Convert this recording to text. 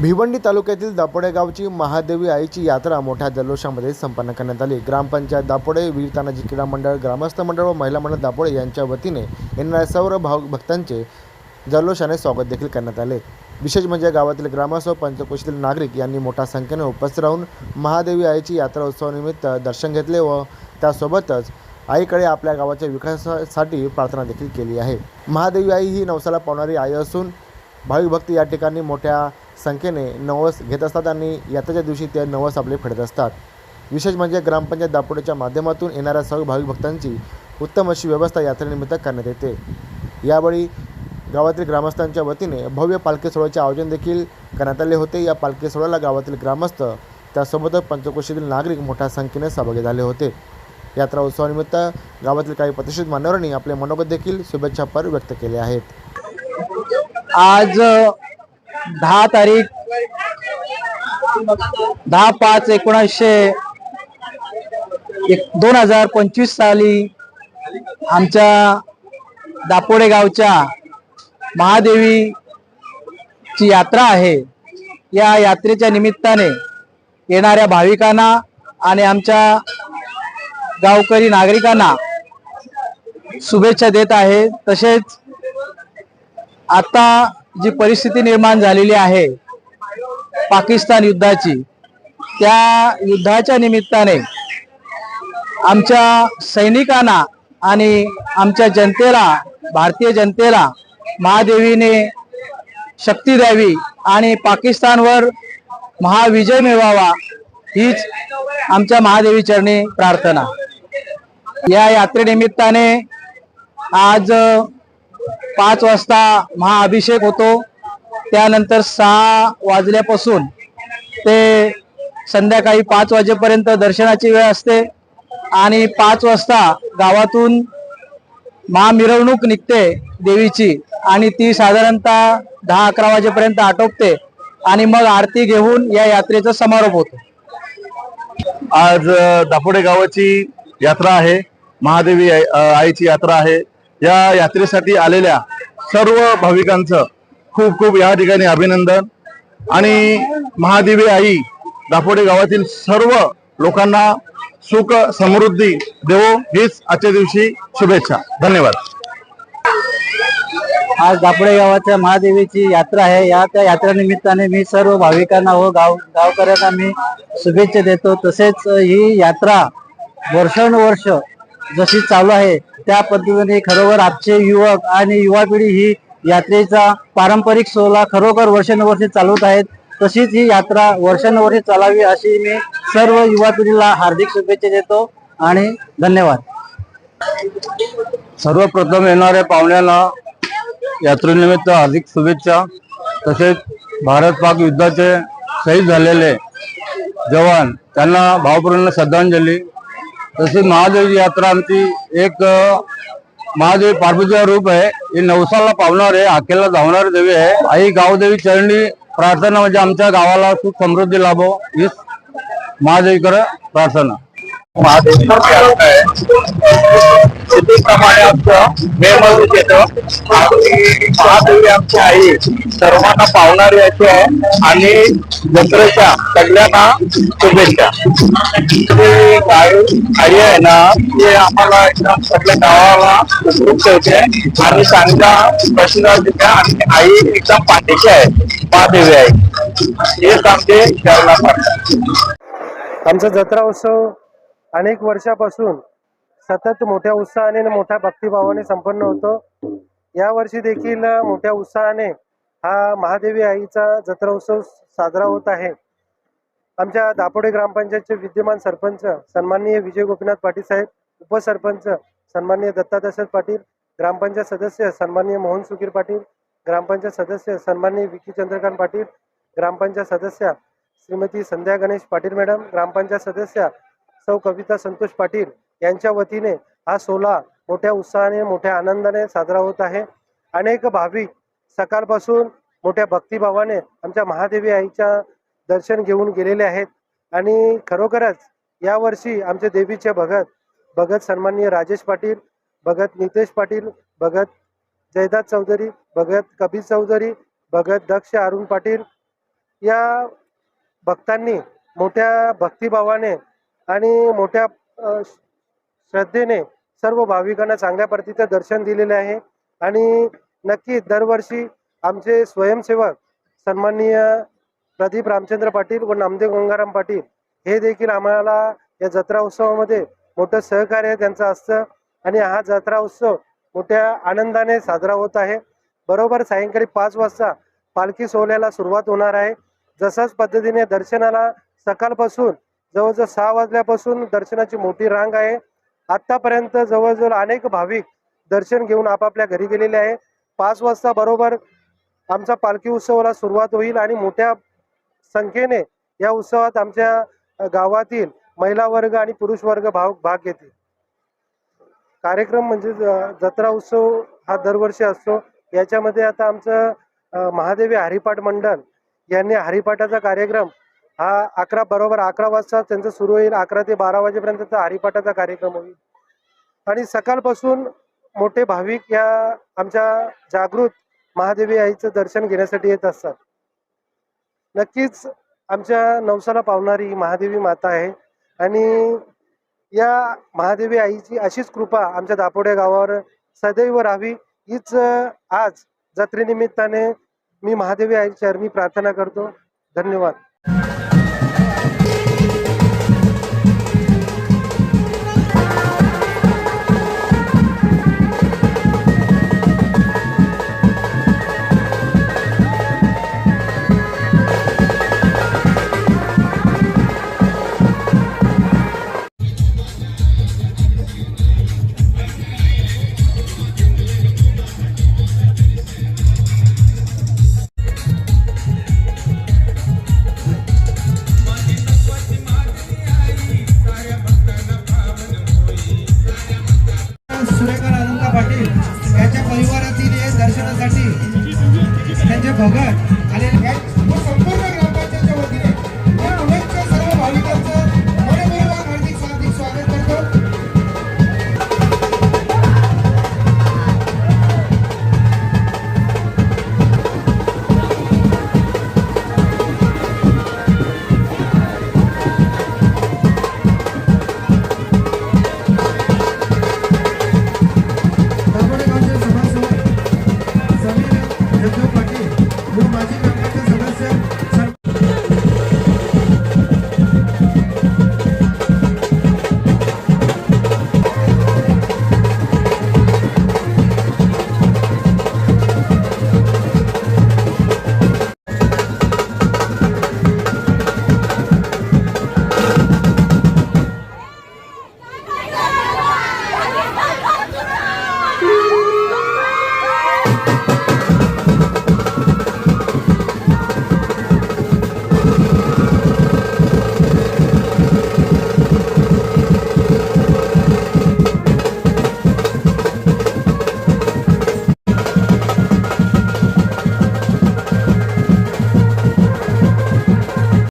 भिवंडी तालुक्यातील दापोडे गावची महादेवी आईची यात्रा मोठ्या जल्लोषामध्ये संपन्न करण्यात आली. ग्रामपंचायत दापोडे वीर तानाजी क्रीडा मंडळ ग्रामस्थ मंडळ व महिला मंडळ दापोडे यांच्या वतीने येणाऱ्या सर्व भाव भक्तांचे जल्लोषाने स्वागत देखील करण्यात आले. विशेष म्हणजे गावातील ग्रामस्थ व पंचकोशीतील नागरिक यांनी मोठ्या संख्येने उपस्थित राहून महादेवी आईची यात्रा उत्सवानिमित्त दर्शन घेतले व त्यासोबतच आईकडे आपल्या गावाच्या विकासासाठी प्रार्थना देखील केली आहे. महादेवी आई ही नवसाला पावणारी आई असून भाविक भक्त या ठिकाणी मोठ्या संख्येने नवस घेत असतात आणि यात्रेच्या दिवशी ते नवस आपले फेडत असतात. विशेष म्हणजे ग्रामपंचायत दापोडेच्या माध्यमातून येणाऱ्या सर्व भाविक भक्तांची उत्तम अशी व्यवस्था यात्रेनिमित्त करण्यात येते. यावेळी गावातील ग्रामस्थांच्या वतीने भव्य पालखी सोहळ्याचे आयोजन देखील करण्यात आले होते. या पालखी सोहळ्याला गावातील ग्रामस्थ त्यासोबतच पंचकोशीतील नागरिक मोठ्या संख्येने सहभागी झाले होते. यात्रा उत्सवानिमित्त गावातील काही प्रतिष्ठित मान्यवरांनी आपले मनोगत देखील शुभेच्छापर व्यक्त केले आहेत. आज दहा तारीख दहा पाच एकोणीसशे एक दोन हजार पंचवीस साली आमच्या दापोडे गावच्या महादेवीची यात्रा आहे. या यात्रेच्या निमित्ताने येणाऱ्या भाविकांना आणि आमच्या गावकरी नागरिकांना शुभेच्छा देत आहे. तसेच आता जी परिस्थिती निर्माण झालेली आहे पाकिस्तान युद्धाची त्या युद्धाच्या निमित्ताने आमच्या सैनिकांना आणि आमच्या जनतेला भारतीय जनतेला महादेवीने शक्ती द्यावी आणि पाकिस्तानवर महाविजय मिळवावा हीच आमच्या महादेवी चरणी प्रार्थना. या यात्रेनिमित्ताने आज पाच वाजता महाअभिषेक होतो. त्यानंतर सहा वाजल्यापासून ते संध्याकाळी पाच वाजेपर्यंत दर्शनाची वेळ असते. आणि पाच वाजता गावातून महामिरवणूक निघते देवीची आणि ती साधारणतः दहा अकरा वाजेपर्यंत आटोपते आणि मग आरती घेऊन या यात्रेचा समारोप होतो. आज दापोडे गावाची यात्रा आहे. महादेवी आई- आईची यात्रा आहे. या यात्रेसाठी आलेल्या सर्व भाविकांचं खूप खूप या ठिकाणी अभिनंदन. आणि महादेवी आई दापोडे गावातील सर्व लोकांना सुख समृद्धी देवो हीच आजच्या दिवशी शुभेच्छा. धन्यवाद. आज दापोडे गावाच्या महादेवीची यात्रा आहे. या त्या यात्रेनिमित्ताने मी सर्व भाविकांना व गाव गावकऱ्यांना मी शुभेच्छा देतो. तसेच ही यात्रा वर्षानुवर्ष जशी चालू आहे त्या पद्धतीने खरोखर आजचे युवक आणि युवा पिढी ही यात्रेचा पारंपरिक सोहळा खरोखर वर्षानुवर्षे चालवत आहेत. तशीच ही यात्रा वर्षानुवर्षे चालावी अशी मी सर्व युवा पिढीला हार्दिक शुभेच्छा देतो आणि धन्यवाद. सर्वप्रथम येणाऱ्या पाहुण्यांना यात्रेनिमित्त हार्दिक शुभेच्छा. तसेच भारत पाक युद्धाचे शहीद झालेले जवान त्यांना भावपूर्ण श्रद्धांजली. तसेच महादेव यात्रा आमची एक महादेवी महादेव रूप आहे. ही नवसाला पावणार आहे हाकेला धावणारी देवी आहे. आई गावदेवी चरणी प्रार्थना म्हणजे आमच्या गावाला सुख समृद्धी लाभो हीच महादेवीकडे प्रार्थना. महादेव यात्रा आहे सिद्धीप्रमाणे आमचं मे मध्ये येतं आणि महादेवी आमची आई सर्वांना पावणारी अशी आहे आणि जत्रेच्या सगळ्यांना शुभेच्छा आई आई आहे ना ते आम्हाला एकदम सगळ्या गावाला सुखरूप ठेवते आणि चांगला प्रश्न देते आणि आई एकदम पाठीची आहे महादेवी आहे हेच आमचे शरणा पाठतात आमचा जत्रा उत्सव अनेक वर्षापासून सतत मोठ्या उत्साहाने आणि मोठ्या भक्तिभावाने संपन्न होतो. या वर्षी देखील मोठ्या उत्साहाने हा महादेवी आईचा जत्रा उत्सव साजरा होत आहे. आमच्या दापोडे ग्रामपंचायतचे विद्यमान सरपंच सन्माननीय विजय गोपीनाथ पाटील साहेब उपसरपंच सन्माननीय दत्तादशरथ पाटील ग्रामपंचायत सदस्य सन्माननीय मोहन सुकीर पाटील ग्रामपंचायत सदस्य सन्माननीय विकी चंद्रकांत पाटील ग्रामपंचायत सदस्य श्रीमती संध्या गणेश पाटील मॅडम ग्रामपंचायत सदस्या सौ कविता संतोष पाटील यांच्या वतीने हा सोहळा मोठ्या उत्साहाने मोठ्या आनंदाने साजरा होत आहे. अनेक भाविक सकाळपासून मोठ्या भक्तिभावाने आमच्या महादेवी आईच्या दर्शन घेऊन गेलेले आहेत. आणि खरोखरच यावर्षी आमचे देवीचे भगत भगत सन्माननीय राजेश पाटील भगत नितेश पाटील भगत जयदास चौधरी भगत कबीर चौधरी भगत दक्ष अरुण पाटील या भक्तांनी मोठ्या भक्तिभावाने आणि मोठ्या श्रद्धेने सर्व भाविकांना चांगल्या प्रतीचं दर्शन दिलेले आहे. आणि नक्की दरवर्षी आमचे स्वयंसेवक सन्माननीय प्रदीप रामचंद्र पाटील व नामदेव गंगाराम पाटील हे देखील आम्हाला या जत्रा उत्सवामध्ये मोठं सहकार्य त्यांचं असतं. आणि हा जत्रा उत्सव मोठ्या आनंदाने साजरा होत आहे. बरोबर सायंकाळी पाच वाजता पालखी सोहळ्याला सुरुवात होणार आहे. जसाच पद्धतीने दर्शनाला सकाळपासून जवळजवळ सहा वाजल्यापासून दर्शनाची मोठी रांग आहे. आतापर्यंत जवळजवळ अनेक भाविक दर्शन घेऊन आपापल्या घरी गेलेले आहे. पाच वाजता बरोबर आमचा पालखी उत्सवाला सुरुवात होईल आणि मोठ्या संख्येने या उत्सवात आमच्या गावातील महिला वर्ग आणि पुरुष वर्ग भाव भाग घेतील. कार्यक्रम म्हणजे ज- जत्रा उत्सव हा दरवर्षी असतो. याच्यामध्ये आता आमचं महादेवी हरिपाठ मंडळ यांनी हरिपाठाचा कार्यक्रम हा अकरा बरोबर अकरा वाजता त्यांचं सुरू होईल. अकरा ते बारा वाजेपर्यंतचा हरिपाठाचा कार्यक्रम होईल. आणि सकाळपासून मोठे भाविक या आमच्या जागृत महादेवी आईचं दर्शन घेण्यासाठी येत असतात. नक्कीच आमच्या नवसाला पावणारी महादेवी माता आहे. आणि या महादेवी आईची अशीच कृपा आमच्या दापोडे गावावर सदैव राहावी. हीच आज जत्रेनिमित्ताने मी महादेवी आई चरणी प्रार्थना करतो. धन्यवाद. यांचे भगत आलेले